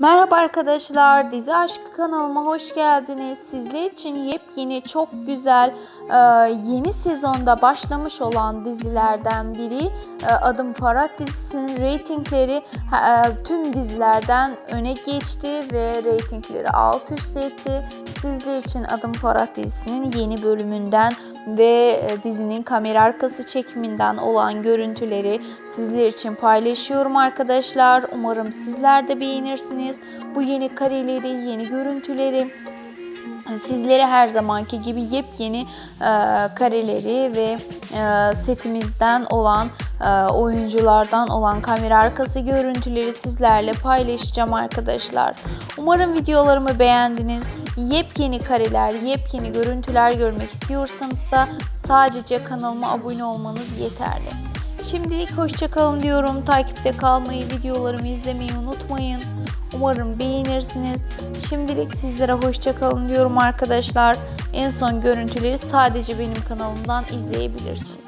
Merhaba arkadaşlar, Dizi Aşkı kanalıma hoş geldiniz. Sizler için yepyeni, çok güzel, e, yeni sezonda başlamış olan dizilerden biri. E, Adım Farah dizisinin reytingleri e, tüm dizilerden öne geçti ve reytingleri alt üst etti. Sizler için Adım Farah dizisinin yeni bölümünden ve e, dizinin kamera arkası çekiminden olan görüntüleri sizler için paylaşıyorum arkadaşlar. Umarım sizler de beğenirsiniz. Bu yeni kareleri, yeni görüntüleri sizlere her zamanki gibi yepyeni e, kareleri ve e, setimizden olan e, oyunculardan olan kamera arkası görüntüleri sizlerle paylaşacağım arkadaşlar. Umarım videolarımı beğendiniz. Yepyeni kareler, yepyeni görüntüler görmek istiyorsanız da sadece kanalıma abone olmanız yeterli. Şimdilik hoşçakalın diyorum. Takipte kalmayı, videolarımı izlemeyi unutmayın. Umarım beğenirsiniz. Şimdilik sizlere hoşçakalın diyorum arkadaşlar. En son görüntüleri sadece benim kanalımdan izleyebilirsiniz.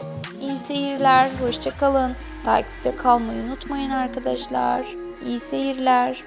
İyi seyirler, hoşçakalın. Takipte kalmayı unutmayın arkadaşlar. İyi seyirler.